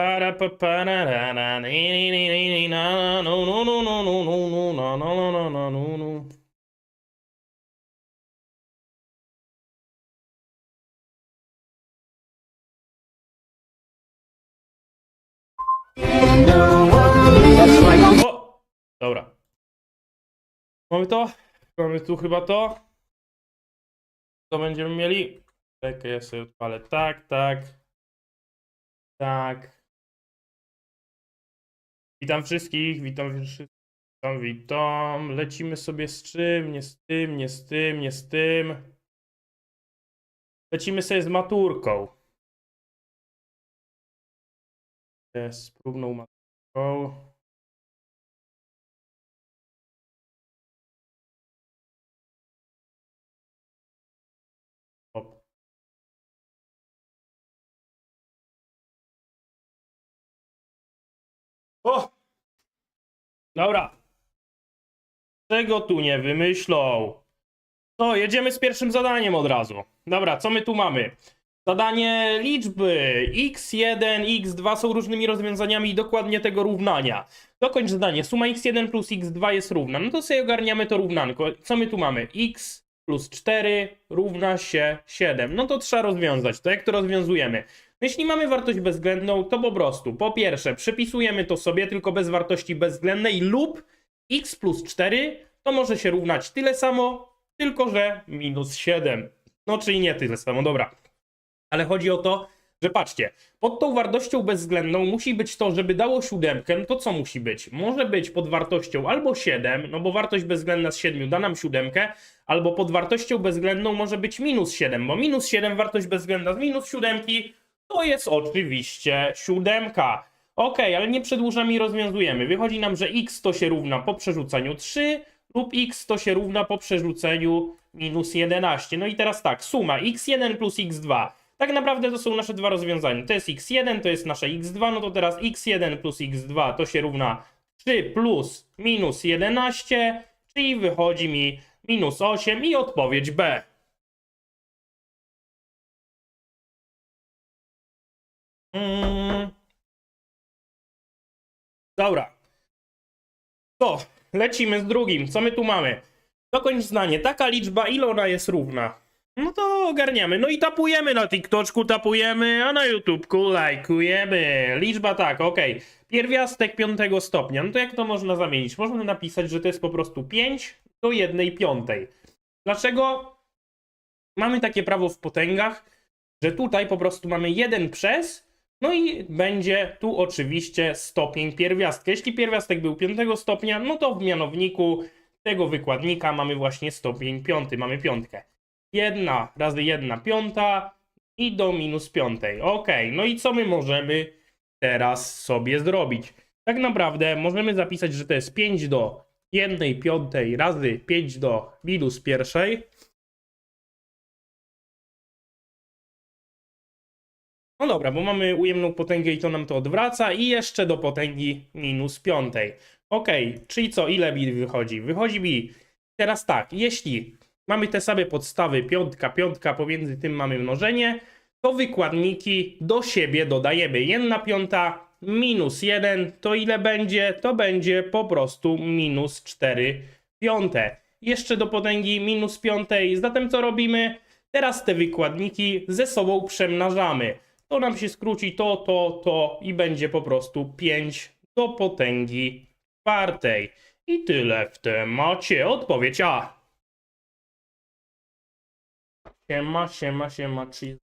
Para no no. O! Dobra. Mamy to? Mamy tu chyba to? Co będziemy mieli? Czekaj, ja sobie odpalę. Tak, tak. Tak. Witam wszystkich, witam wszystkich. Witam, witam. Lecimy sobie z czym? Nie z tym, nie z tym, nie z tym. Lecimy sobie z maturką. Z próbną maturką. O! Dobra. Czego tu nie wymyślą? To jedziemy z pierwszym zadaniem od razu. Dobra, co my tu mamy? Zadanie liczby x1, x2 są różnymi rozwiązaniami dokładnie tego równania. Dokończ zadanie. Suma x1 plus x2 jest równa. No to sobie ogarniamy to równanko. Co my tu mamy? x plus 4 równa się 7. No to trzeba rozwiązać. To jak to rozwiązujemy? Jeśli mamy wartość bezwzględną, to po prostu po pierwsze przypisujemy to sobie tylko bez wartości bezwzględnej lub x plus 4 to może się równać tyle samo, tylko że minus 7. No czyli nie tyle samo, dobra. Ale chodzi o to, że patrzcie, pod tą wartością bezwzględną musi być to, żeby dało siódemkę, to co musi być? Może być pod wartością albo 7, no bo wartość bezwzględna z 7 da nam siódemkę, albo pod wartością bezwzględną może być minus 7, bo minus 7 wartość bezwzględna z minus siódemki to jest oczywiście siódemka. Ok, ale nie przedłużamy i rozwiązujemy. Wychodzi nam, że x to się równa po przerzuceniu 3 lub x to się równa po przerzuceniu minus 11. No i teraz tak, suma x1 plus x2. Tak naprawdę to są nasze dwa rozwiązania. To jest x1, to jest nasze x2, no to teraz x1 plus x2 to się równa 3 plus minus 11, czyli wychodzi mi minus 8 i odpowiedź B. Mm. Dobra. To, lecimy z drugim. Co my tu mamy? Dokończ zdanie. Taka liczba, ile ona jest równa? No to ogarniamy. No i tapujemy na TikToczku, tapujemy, a na YouTubku lajkujemy. Liczba tak, okej. Pierwiastek piątego stopnia. No to jak to można zamienić? Można napisać, że to jest po prostu 5 do 1 piątej. Dlaczego? Mamy takie prawo w potęgach, że tutaj po prostu mamy 1 przez, no i będzie tu oczywiście stopień pierwiastka. Jeśli pierwiastek był 5 stopnia, no to w mianowniku tego wykładnika mamy właśnie stopień piąty, mamy piątkę. 1 razy 1 piąta i do minus piątej. Ok, no i co my możemy teraz sobie zrobić? Tak naprawdę możemy zapisać, że to jest 5 do 1 piątej razy 5 do minus pierwszej. No dobra, bo mamy ujemną potęgę i to nam to odwraca i jeszcze do potęgi minus piątej. Ok, czyli co, ile mi wychodzi? Wychodzi mi teraz tak, jeśli mamy te same podstawy, piątka, piątka, pomiędzy tym mamy mnożenie, to wykładniki do siebie dodajemy. 1 piąta minus 1 to ile będzie? To będzie po prostu minus 4 piąte. Jeszcze do potęgi minus piątej. Zatem co robimy? Teraz te wykładniki ze sobą przemnażamy. To nam się skróci to, to, to i będzie po prostu 5 do potęgi czwartej. I tyle w temacie. Odpowiedź A. Siema, siema, siema, cheese.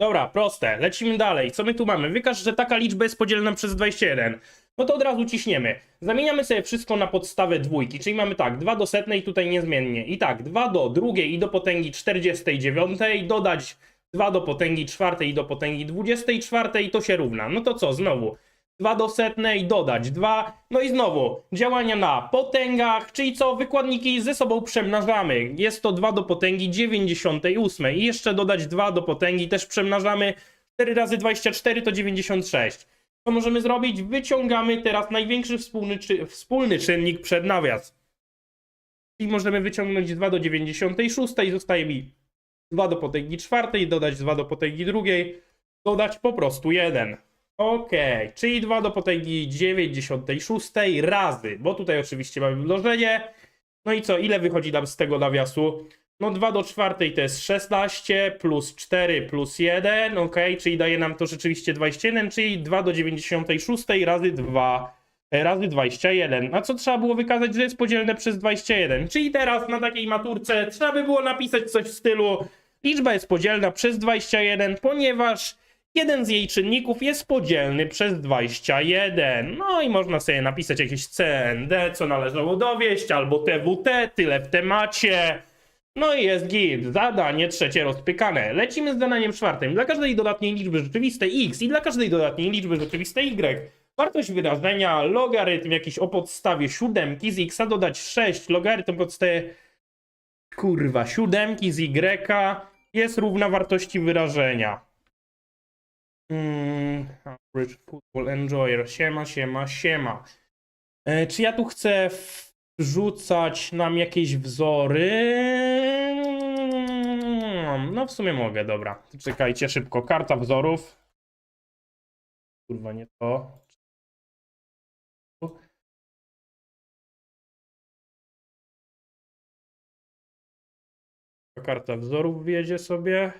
Dobra, proste. Lecimy dalej. Co my tu mamy? Wykaż, że taka liczba jest podzielona przez 21. No to od razu ciśniemy. Zamieniamy sobie wszystko na podstawę dwójki, czyli mamy tak, 2 do setnej tutaj niezmiennie. I tak, 2 do drugiej i do potęgi 49, dodać 2 do potęgi czwartej i do potęgi 24 i to się równa. No to co, znowu 2 do setnej, dodać 2, no i znowu działania na potęgach, czyli co, wykładniki ze sobą przemnażamy. Jest to 2 do potęgi 98 i jeszcze dodać 2 do potęgi też przemnażamy. 4 razy 24 to 96. Co możemy zrobić? Wyciągamy teraz największy wspólny, czy, wspólny czynnik przed nawias. Czyli możemy wyciągnąć 2 do 96 i zostaje mi 2 do potęgi czwartej, dodać 2 do potęgi drugiej, dodać po prostu 1. Ok, czyli 2 do potęgi 96 razy, bo tutaj oczywiście mamy mnożenie. No i co, ile wychodzi nam z tego nawiasu? No 2 do czwartej to jest 16, plus 4 plus 1, ok, czyli daje nam to rzeczywiście 21, czyli 2 do 96 razy 2 e, razy 21. A co trzeba było wykazać, że jest podzielne przez 21? Czyli teraz na takiej maturce trzeba by było napisać coś w stylu liczba jest podzielna przez 21, ponieważ jeden z jej czynników jest podzielny przez 21. No i można sobie napisać jakieś CND, co należało dowieść, albo TWT, tyle w temacie. No i jest git. Zadanie trzecie rozpykane. Lecimy z zadaniem czwartym. Dla każdej dodatniej liczby rzeczywistej x i dla każdej dodatniej liczby rzeczywistej y wartość wyrażenia logarytm jakiś o podstawie siódemki z x dodać 6 logarytm o podstawie kurwa siódemki z y jest równa wartości wyrażenia. Mm, average football enjoyer. Siema, siema, siema. E, czy ja tu chcę wrzucać nam jakieś wzory? No w sumie mogę, dobra. Czekajcie szybko. Karta wzorów. Kurwa, nie to. Karta wzorów wjedzie sobie.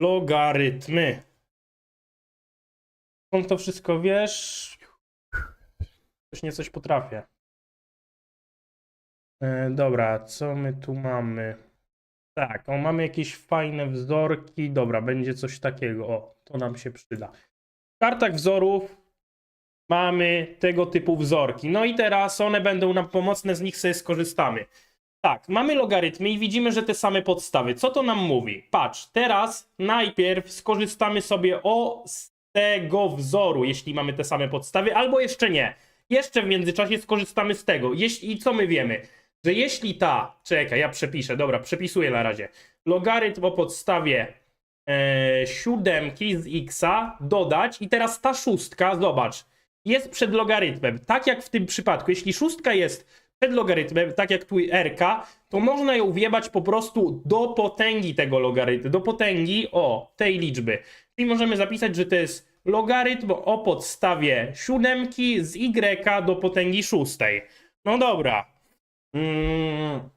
Logarytmy. Skąd to wszystko wiesz? Coś nie coś potrafię. E, dobra, co my tu mamy? Tak, o, mamy jakieś fajne wzorki. Dobra, będzie coś takiego. O, to nam się przyda. W kartach wzorów mamy tego typu wzorki. No i teraz one będą nam pomocne, z nich sobie skorzystamy. Tak, mamy logarytmy i widzimy, że te same podstawy. Co to nam mówi? Patrz, teraz najpierw skorzystamy sobie o z tego wzoru, jeśli mamy te same podstawy, albo jeszcze nie. Jeszcze w międzyczasie skorzystamy z tego. Jeśli, I co my wiemy? Że jeśli ta, czekaj, ja przepiszę, dobra, przepisuję na razie. Logarytm o podstawie e, siódemki z xa dodać i teraz ta szóstka, zobacz, jest przed logarytmem. Tak jak w tym przypadku, jeśli szóstka jest przed logarytmem, tak jak tu RK, to można ją wjebać po prostu do potęgi tego logarytmu, do potęgi o tej liczby. Czyli możemy zapisać, że to jest logarytm o podstawie siódemki z y do potęgi szóstej. No dobra. Mm.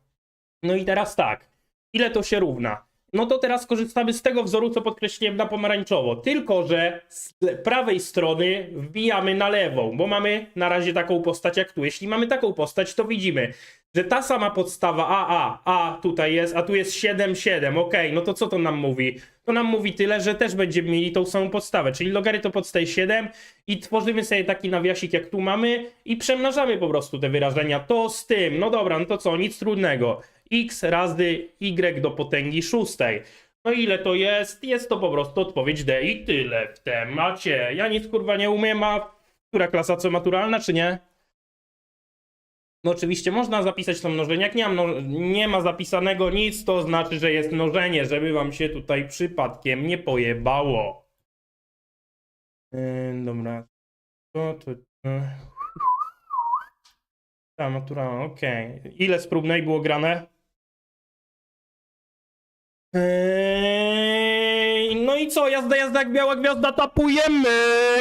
No i teraz tak. Ile to się równa? No to teraz korzystamy z tego wzoru, co podkreśliłem na pomarańczowo. Tylko, że z prawej strony wbijamy na lewą, bo mamy na razie taką postać jak tu. Jeśli mamy taką postać, to widzimy, że ta sama podstawa AA, A tutaj jest, a tu jest 7, 7. Ok, no to co to nam mówi? To nam mówi tyle, że też będziemy mieli tą samą podstawę, czyli logarytm podstaje 7 i tworzymy sobie taki nawiasik jak tu mamy i przemnażamy po prostu te wyrażenia. To z tym, no dobra, no to co, nic trudnego x razy y do potęgi szóstej. No ile to jest? Jest to po prostu odpowiedź D i tyle w temacie. Ja nic kurwa nie umiem, a która klasa co maturalna, czy nie? No oczywiście można zapisać to mnożenie. Jak nie ma, nie ma zapisanego nic, to znaczy, że jest mnożenie, żeby wam się tutaj przypadkiem nie pojebało. Yy, dobra. To, to, to. Ta matura, okej. Okay. Ile z próbnej było grane? Eee, no i co? Jazda, jazda jak biała gwiazda, tapujemy!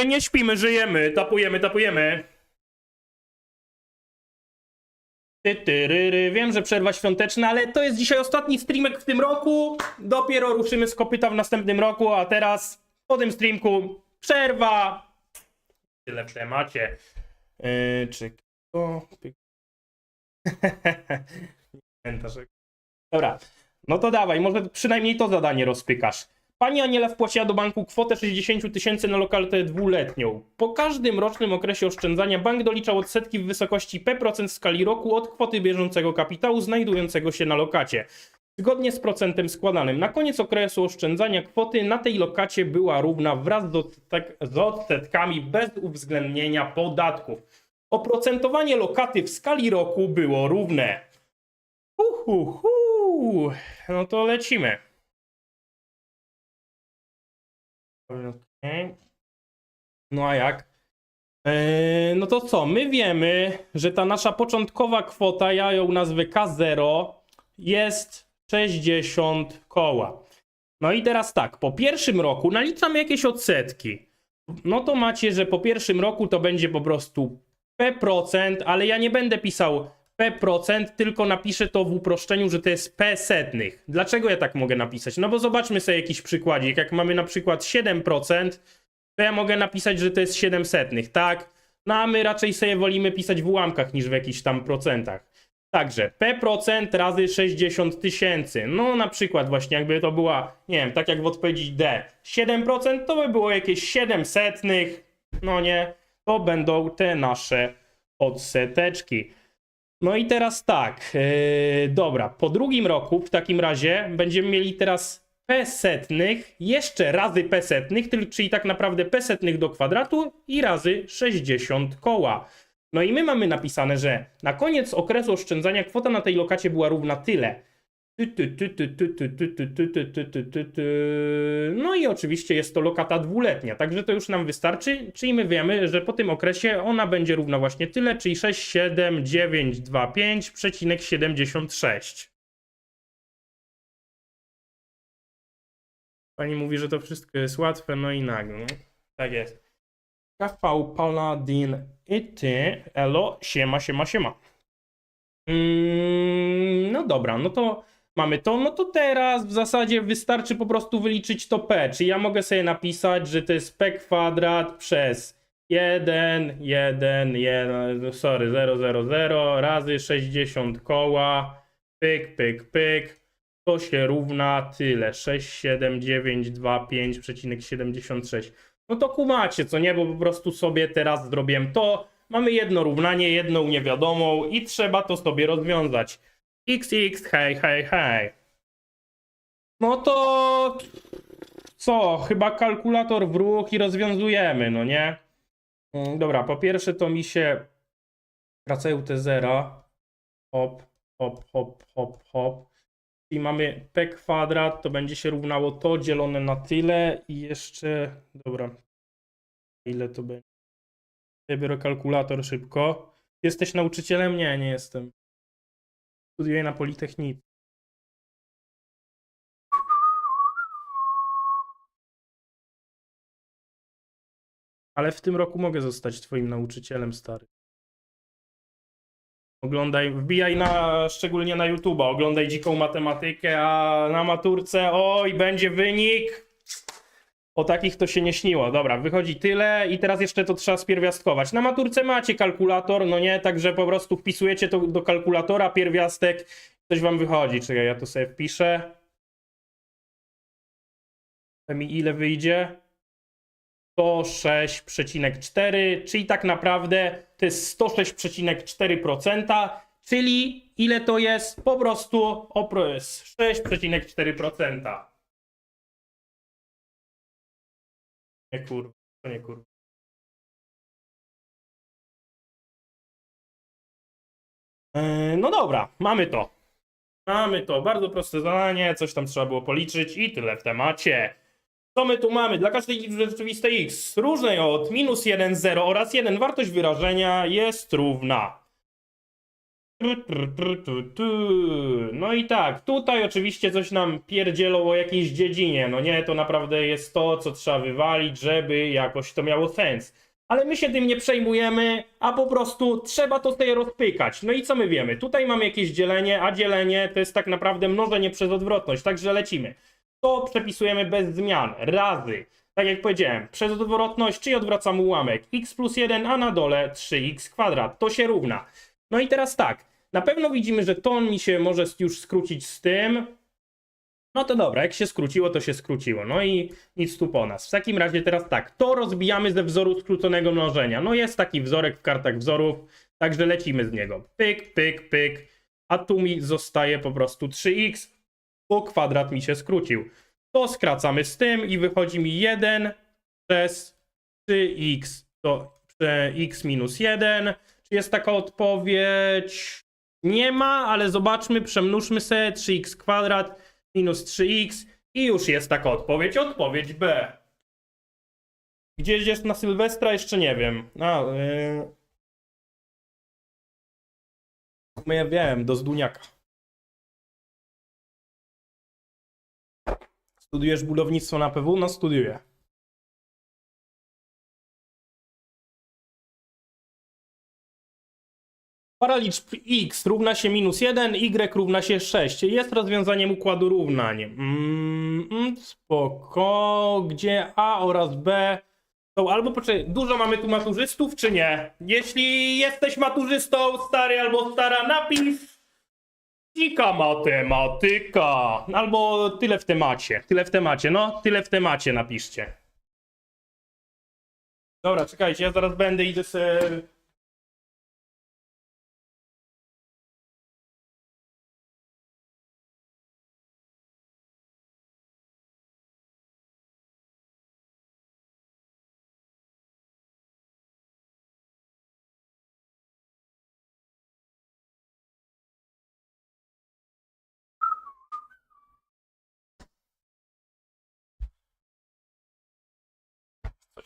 Nie śpimy, żyjemy. Tapujemy, tapujemy. Ty, ty, ry, ry. Wiem, że przerwa świąteczna, ale to jest dzisiaj ostatni streamek w tym roku. Dopiero ruszymy z kopyta w następnym roku, a teraz po tym streamku przerwa. Tyle w temacie. Yy, czy kto? Dobra. No to dawaj, może przynajmniej to zadanie rozpykasz. Pani Aniela wpłaciła do banku kwotę 60 tysięcy na lokatę dwuletnią. Po każdym rocznym okresie oszczędzania bank doliczał odsetki w wysokości P% w skali roku od kwoty bieżącego kapitału znajdującego się na lokacie. Zgodnie z procentem składanym na koniec okresu oszczędzania kwoty na tej lokacie była równa wraz z, odsetek, z odsetkami bez uwzględnienia podatków. Oprocentowanie lokaty w skali roku było równe. Uhuhu. Uuu, no to lecimy. No a jak? Eee, no to co? My wiemy, że ta nasza początkowa kwota, ja ją nazwę K0, jest 60 koła. No i teraz tak, po pierwszym roku naliczamy jakieś odsetki. No to macie, że po pierwszym roku to będzie po prostu P%, ale ja nie będę pisał P%, tylko napiszę to w uproszczeniu, że to jest P setnych. Dlaczego ja tak mogę napisać? No bo zobaczmy sobie jakiś przykładzik. Jak mamy na przykład 7%, to ja mogę napisać, że to jest 7 setnych, tak? No a my raczej sobie wolimy pisać w ułamkach niż w jakichś tam procentach. Także P% razy 60 tysięcy. No na przykład właśnie jakby to była, nie wiem, tak jak w odpowiedzi D, 7% to by było jakieś 7 setnych, no nie, to będą te nasze odseteczki. No i teraz tak, yy, dobra, po drugim roku w takim razie będziemy mieli teraz p setnych, jeszcze razy p setnych, czyli tak naprawdę p setnych do kwadratu i razy 60 koła. No i my mamy napisane, że na koniec okresu oszczędzania kwota na tej lokacie była równa tyle. No i oczywiście jest to lokata dwuletnia, także to już nam wystarczy, czyli my wiemy, że po tym okresie ona będzie równa właśnie tyle, czyli 67925,76. Pani mówi, że to wszystko jest łatwe, no i nagle. Tak jest. KV Paladin i ty, elo, siema, siema, siema. Mm, no dobra, no to mamy to. No to teraz w zasadzie wystarczy po prostu wyliczyć to p. Czyli ja mogę sobie napisać, że to jest p kwadrat przez 1, 1, 1, sorry, 0, 0, 0 razy 60 koła. Pyk, pyk, pyk. To się równa tyle. 67925,76. No to kumacie, co nie? Bo po prostu sobie teraz zrobiłem to. Mamy jedno równanie, jedną niewiadomą i trzeba to sobie rozwiązać. XX, hej, hej, hej. No to co? Chyba kalkulator w ruch i rozwiązujemy, no nie? Mm, Dobra, po pierwsze to mi się wracają te zera. Hop, hop, hop, hop, hop. I mamy p kwadrat, to będzie się równało to dzielone na tyle i jeszcze, dobra, ile to będzie? Ja biorę kalkulator szybko. Jesteś nauczycielem? Nie, nie jestem. Studiuję na Politechnice. Ale w tym roku mogę zostać twoim nauczycielem, stary. Oglądaj, wbijaj na, szczególnie na YouTube'a, oglądaj dziką matematykę, a na maturce, oj, będzie wynik. O takich to się nie śniło. Dobra, wychodzi tyle i teraz jeszcze to trzeba spierwiastkować. Na maturce macie kalkulator, no nie, także po prostu wpisujecie to do kalkulatora, pierwiastek, coś wam wychodzi. Czekaj, ja to sobie wpiszę. Mi ile wyjdzie? 106,4, czyli tak naprawdę to jest 106,4%, czyli ile to jest? Po prostu opro jest 6,4%. Nie kurwa, nie kurwa. Yy, No dobra, mamy to. Mamy to. Bardzo proste zadanie, coś tam trzeba było policzyć i tyle w temacie. Co my tu mamy? Dla każdej liczby rzeczywistej x różnej od minus 1, 0 oraz 1 wartość wyrażenia jest równa. No i tak, tutaj oczywiście coś nam pierdzielą o jakiejś dziedzinie. No nie, to naprawdę jest to, co trzeba wywalić, żeby jakoś to miało sens. Ale my się tym nie przejmujemy, a po prostu trzeba to sobie rozpykać. No i co my wiemy? Tutaj mamy jakieś dzielenie, a dzielenie to jest tak naprawdę mnożenie przez odwrotność, także lecimy. To przepisujemy bez zmian, razy. Tak jak powiedziałem, przez odwrotność, czyli odwracamy ułamek x plus 1, a na dole 3x kwadrat. To się równa. No i teraz tak, na pewno widzimy, że to mi się może już skrócić z tym. No to dobra, jak się skróciło, to się skróciło. No i nic tu po nas. W takim razie teraz tak, to rozbijamy ze wzoru skróconego mnożenia. No jest taki wzorek w kartach wzorów, także lecimy z niego. Pyk, pyk, pyk. A tu mi zostaje po prostu 3x, bo kwadrat mi się skrócił. To skracamy z tym i wychodzi mi 1 przez 3x to x minus 1. Czy jest taka odpowiedź? Nie ma, ale zobaczmy, przemnóżmy sobie 3x kwadrat minus 3x i już jest taka odpowiedź. Odpowiedź B. Gdzie jedziesz na Sylwestra? Jeszcze nie wiem. A, yy... Ja wiem, do Zduniaka. Studiujesz budownictwo na PW? No studiuję. Paraliczb x równa się minus 1, y równa się 6. Jest rozwiązaniem układu równań. Mm, mm, spoko. Gdzie a oraz b są albo poczekaj, dużo mamy tu maturzystów, czy nie? Jeśli jesteś maturzystą, stary albo stara, napisz Dzika matematyka. Albo tyle w temacie. Tyle w temacie, no. Tyle w temacie napiszcie. Dobra, czekajcie, ja zaraz będę, idę se...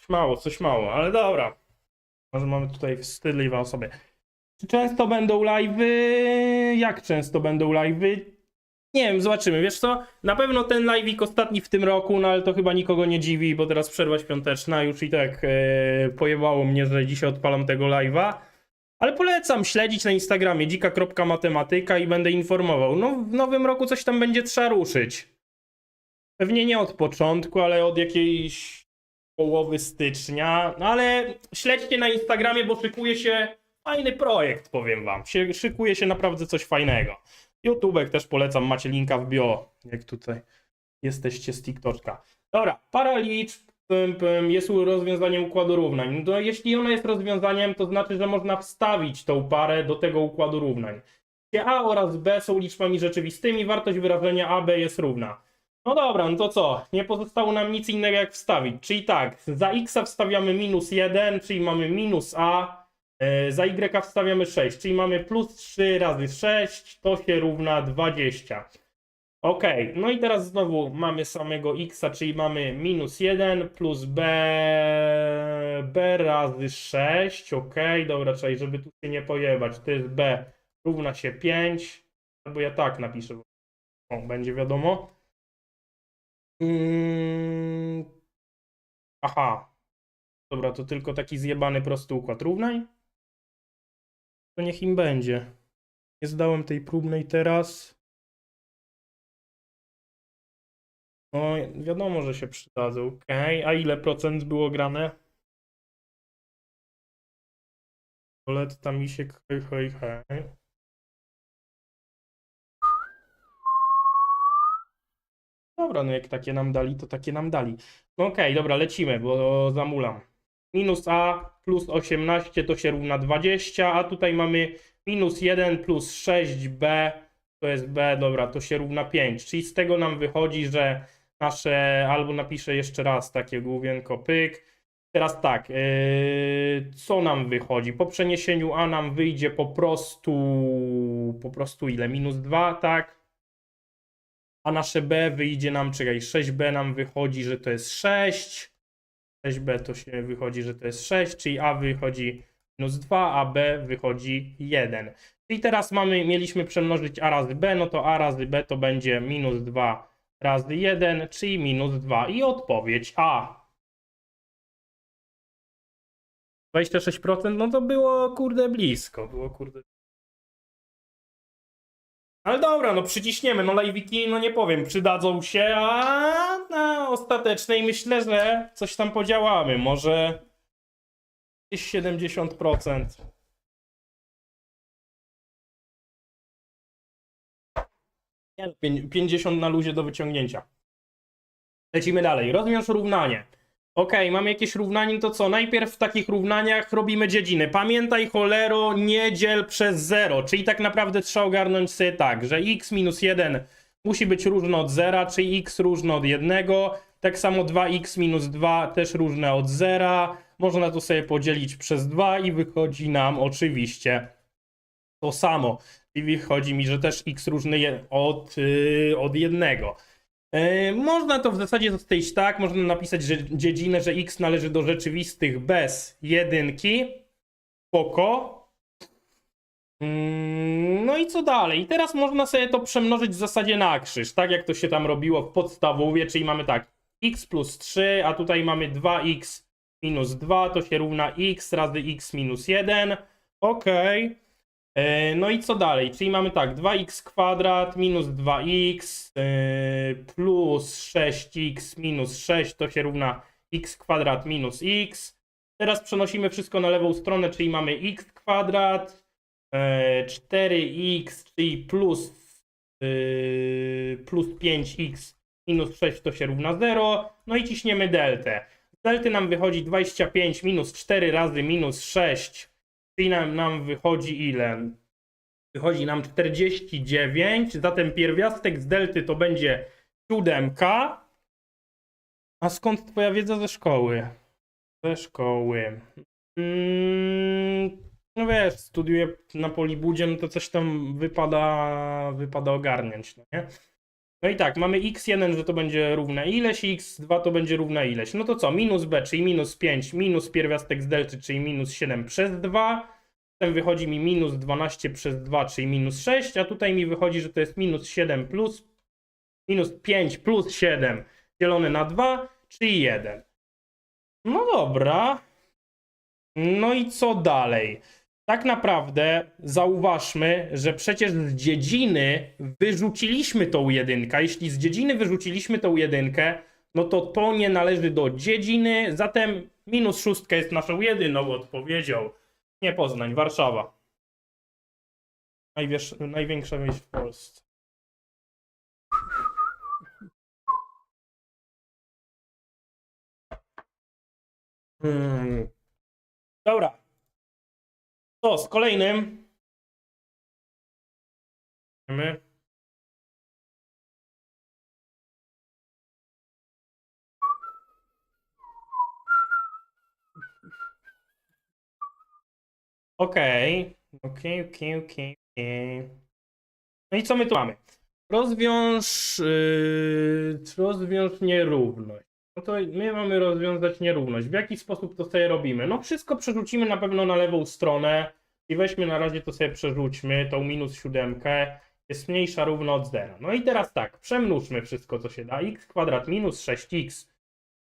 mało, coś mało, ale dobra. Może mamy tutaj wstydliwe osoby. Czy często będą live'y? Jak często będą live'y? Nie wiem, zobaczymy. Wiesz co? Na pewno ten live'ik ostatni w tym roku, no ale to chyba nikogo nie dziwi, bo teraz przerwa świąteczna. Już i tak e, pojebało mnie, że dzisiaj odpalam tego live'a. Ale polecam śledzić na Instagramie dzika.matematyka i będę informował. No w nowym roku coś tam będzie trzeba ruszyć. Pewnie nie od początku, ale od jakiejś połowy stycznia. No ale śledźcie na Instagramie, bo szykuje się fajny projekt, powiem wam. Szykuje się naprawdę coś fajnego. YouTubek też polecam, macie linka w bio, jak tutaj jesteście z TikToka. Dobra, paralicz pym, pym, jest rozwiązaniem układu równań. No, jeśli ona jest rozwiązaniem, to znaczy, że można wstawić tą parę do tego układu równań. A oraz B są liczbami rzeczywistymi, wartość wyrażenia AB jest równa. No dobra, no to co? Nie pozostało nam nic innego jak wstawić. Czyli tak, za x wstawiamy minus 1, czyli mamy minus a, e, za y wstawiamy 6, czyli mamy plus 3 razy 6, to się równa 20. Ok, no i teraz znowu mamy samego x, czyli mamy minus 1 plus b, b razy 6, ok, dobra, czyli żeby tu się nie pojebać, to jest b równa się 5, albo ja tak napiszę, o, będzie wiadomo. Mm. Aha. Dobra, to tylko taki zjebany prosty układ równań? To niech im będzie. Nie zdałem tej próbnej teraz. No, wiadomo, że się przydadzą. Okej, a ile procent było grane? Koletta, misiek, hej, hej, hej. Dobra, no jak takie nam dali, to takie nam dali. No okej, dobra, lecimy, bo zamulam. Minus a plus 18 to się równa 20, a tutaj mamy minus 1 plus 6b to jest b, dobra, to się równa 5. Czyli z tego nam wychodzi, że nasze, albo napiszę jeszcze raz takie główienko pyk. Teraz tak, yy, co nam wychodzi? Po przeniesieniu a nam wyjdzie po prostu, po prostu ile? Minus 2, tak? A nasze B wyjdzie nam, czekaj, 6B nam wychodzi, że to jest 6. 6B to się wychodzi, że to jest 6, czyli A wychodzi minus 2, a B wychodzi 1. Czyli teraz mamy, mieliśmy przemnożyć A razy B, no to A razy B to będzie minus 2 razy 1, czyli minus 2. I odpowiedź A. 26%, no to było kurde blisko, było kurde ale dobra, no przyciśniemy, no live'iki, no nie powiem, przydadzą się, a na ostatecznej myślę, że coś tam podziałamy, może jakieś 70%. Nie, no, pię- 50 na luzie do wyciągnięcia. Lecimy dalej. Rozwiąż równanie. Okej, mamy jakieś równanie, to co? Najpierw w takich równaniach robimy dziedziny. Pamiętaj, cholero, nie dziel przez 0, czyli tak naprawdę trzeba ogarnąć sobie tak, że x minus 1 musi być różne od 0, czyli x różne od 1, tak samo 2x minus 2 też różne od 0, można to sobie podzielić przez 2 i wychodzi nam oczywiście to samo. I wychodzi mi, że też x różny od, yy, od 1. E, Można to w zasadzie zostawić tak, można napisać, że dziedzinę, że x należy do rzeczywistych bez jedynki. Spoko. Mm, No i co dalej? I teraz można sobie to przemnożyć w zasadzie na krzyż, tak jak to się tam robiło w podstawowie, czyli mamy tak x plus 3, a tutaj mamy 2x minus 2, to się równa x razy x minus 1. Okej. E, No i co dalej? Czyli mamy tak, 2x kwadrat minus 2x e, plus 6x minus 6 to się równa x kwadrat minus x. Teraz przenosimy wszystko na lewą stronę, czyli mamy x kwadrat, e, 4x, czyli plus, e, plus 5x minus 6 to się równa 0. No i ciśniemy deltę. Z delty nam wychodzi 25 minus 4 razy minus 6, czyli nam, wychodzi ile? Wychodzi nam 49, zatem pierwiastek z delty to będzie 7. A skąd twoja wiedza ze szkoły? Ze szkoły. Mm, no wiesz, studiuję na Polibudzie, no to coś tam wypada, wypada ogarniać, no nie? No i tak, mamy x1, że to będzie równe ileś, i x2 to będzie równe ileś. No to co? Minus b, czyli minus 5, minus pierwiastek z delty, czyli minus 7 przez 2. Potem wychodzi mi minus 12 przez 2, czyli minus 6, a tutaj mi wychodzi, że to jest minus 7 plus minus 5 plus 7 dzielone na 2, czyli 1. No dobra. No i co dalej? Tak naprawdę zauważmy, że przecież z dziedziny wyrzuciliśmy tą jedynkę. Jeśli z dziedziny wyrzuciliśmy tą jedynkę, no to to nie należy do dziedziny, zatem minus szóstka jest naszą jedyną odpowiedzią. Nie Poznań, Warszawa. Największa wieś w Polsce. Hmm. Dobra. To z kolejnym. Okej, okej, okej, okej, okej. No i co my tu mamy? Rozwiąż, yy, rozwiąż nierówność. No to my mamy rozwiązać nierówność. W jaki sposób to sobie robimy? No wszystko przerzucimy na pewno na lewą stronę i weźmy na razie to sobie przerzućmy, tą minus siódemkę jest mniejsza równo od zera. No i teraz tak, przemnóżmy wszystko co się da. x kwadrat minus 6x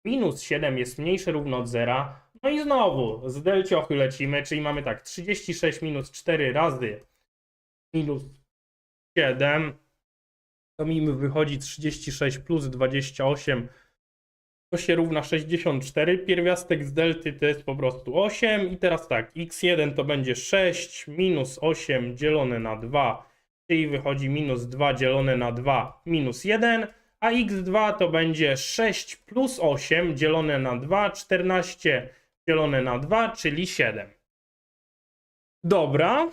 minus 7 jest mniejsze równo od zera. No i znowu z delciochy lecimy, czyli mamy tak 36 minus 4 razy minus 7 to mi wychodzi 36 plus 28 to się równa 64. Pierwiastek z delty to jest po prostu 8. I teraz tak, x1 to będzie 6 minus 8 dzielone na 2, czyli wychodzi minus 2 dzielone na 2 minus 1. A x2 to będzie 6 plus 8 dzielone na 2, 14 dzielone na 2, czyli 7. Dobra.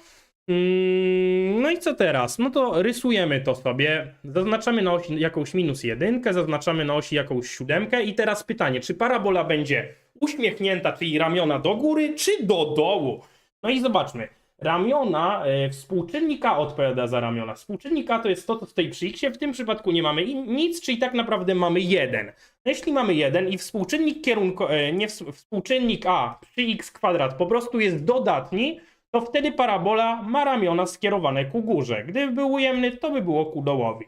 Mm, No i co teraz? No to rysujemy to sobie. Zaznaczamy na osi jakąś minus jedynkę, zaznaczamy na osi jakąś siódemkę i teraz pytanie, czy parabola będzie uśmiechnięta, czyli ramiona do góry, czy do dołu? No i zobaczmy. Ramiona, e, współczynnik A odpowiada za ramiona. Współczynnik A to jest to, co stoi przy x, w tym przypadku nie mamy nic, czyli tak naprawdę mamy 1. No jeśli mamy 1 i współczynnik kierunko, e, nie ws- współczynnik A przy x kwadrat po prostu jest dodatni, to wtedy parabola ma ramiona skierowane ku górze. Gdyby był ujemny, to by było ku dołowi.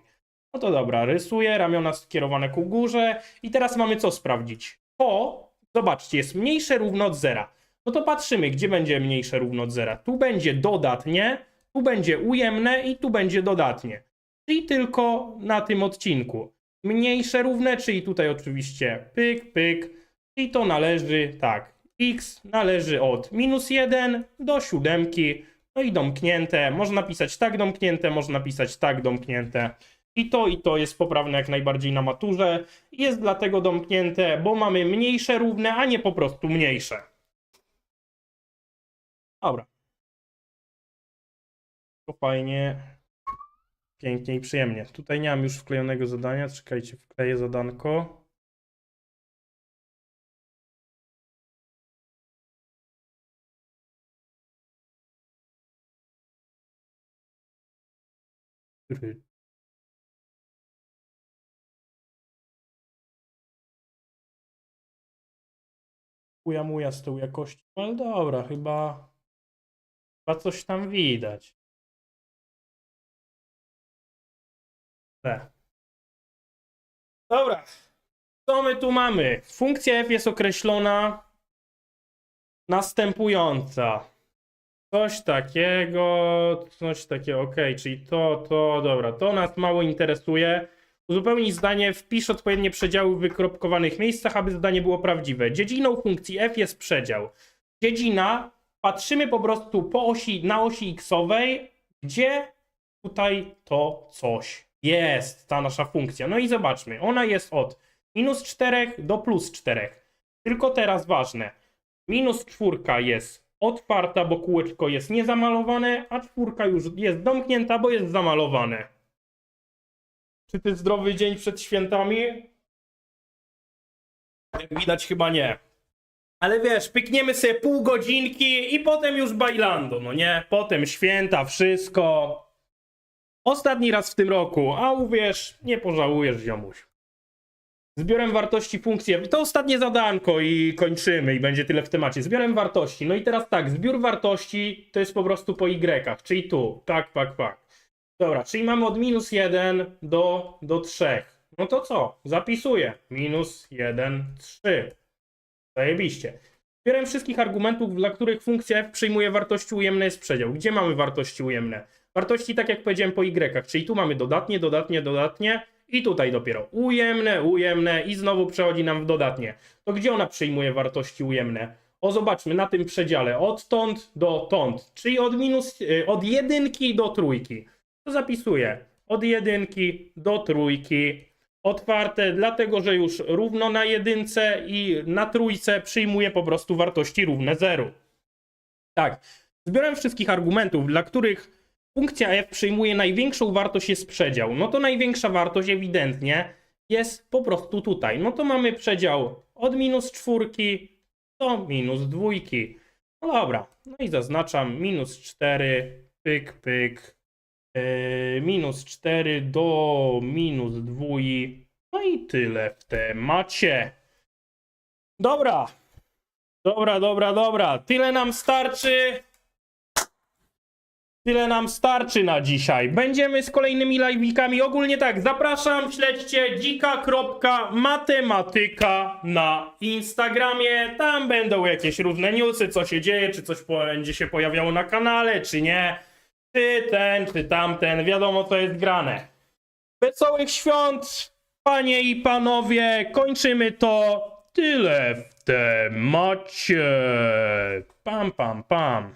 No to dobra, rysuję ramiona skierowane ku górze i teraz mamy co sprawdzić? To, zobaczcie, jest mniejsze równo od zera. No to patrzymy, gdzie będzie mniejsze równo od zera. Tu będzie dodatnie, tu będzie ujemne i tu będzie dodatnie. Czyli tylko na tym odcinku. Mniejsze równe, czyli tutaj oczywiście pyk, pyk. I to należy tak. X należy od minus 1 do siódemki. No i domknięte. Można pisać tak domknięte, można pisać tak domknięte. I to i to jest poprawne jak najbardziej na maturze. Jest dlatego domknięte, bo mamy mniejsze równe, a nie po prostu mniejsze. Dobra. To fajnie. Pięknie i przyjemnie. Tutaj nie mam już wklejonego zadania. Czekajcie, wkleję zadanko. gry Uja muja z tyłu jakości, no ale dobra, chyba, chyba coś tam widać. Dobra, co my tu mamy? Funkcja f jest określona następująca. Coś takiego, coś takiego, ok, czyli to, to, dobra, to nas mało interesuje. Uzupełnij zdanie, wpisz odpowiednie przedziały w wykropkowanych miejscach, aby zdanie było prawdziwe. Dziedziną funkcji f jest przedział. Dziedzina, patrzymy po prostu po osi, na osi xowej, gdzie tutaj to coś jest, ta nasza funkcja. No i zobaczmy, ona jest od minus 4 do plus 4. Tylko teraz ważne, minus czwórka jest otwarta, bo kółeczko jest niezamalowane, a czwórka już jest domknięta, bo jest zamalowane. Czy ty zdrowy dzień przed świętami? Jak widać chyba nie. Ale wiesz, pykniemy sobie pół godzinki i potem już bailando, no nie? Potem święta, wszystko. Ostatni raz w tym roku, a uwierz, nie pożałujesz, ziomuś. Zbiorem wartości funkcji. To ostatnie zadanko i kończymy i będzie tyle w temacie. Zbiorem wartości. No i teraz tak, zbiór wartości to jest po prostu po y, czyli tu. Tak, tak, tak. Dobra, czyli mamy od minus 1 do, do 3. No to co? Zapisuję. Minus 1, 3. Zajebiście. Zbiorem wszystkich argumentów, dla których funkcja f przyjmuje wartości ujemne jest przedział. Gdzie mamy wartości ujemne? Wartości tak jak powiedziałem po y, czyli tu mamy dodatnie, dodatnie, dodatnie i tutaj dopiero ujemne, ujemne i znowu przechodzi nam w dodatnie. To gdzie ona przyjmuje wartości ujemne? O, zobaczmy, na tym przedziale odtąd do tąd, czyli od minus, y, od jedynki do trójki. To zapisuję. Od jedynki do trójki. Otwarte, dlatego że już równo na jedynce i na trójce przyjmuje po prostu wartości równe zeru. Tak. Zbiorem wszystkich argumentów, dla których funkcja f przyjmuje największą wartość jest przedział. No to największa wartość ewidentnie jest po prostu tutaj. No to mamy przedział od minus czwórki do minus dwójki. No dobra, no i zaznaczam minus 4, pyk, pyk, yy, minus 4 do minus 2. No i tyle w temacie. Dobra, dobra, dobra, dobra. Tyle nam starczy. Tyle nam starczy na dzisiaj. Będziemy z kolejnymi live'ikami. Ogólnie tak, zapraszam, śledźcie dzika.matematyka na Instagramie. Tam będą jakieś różne newsy, co się dzieje, czy coś będzie się pojawiało na kanale, czy nie. Czy ten, czy tamten, wiadomo co jest grane. Wesołych świąt, panie i panowie. Kończymy to. Tyle w temacie. Pam, pam, pam.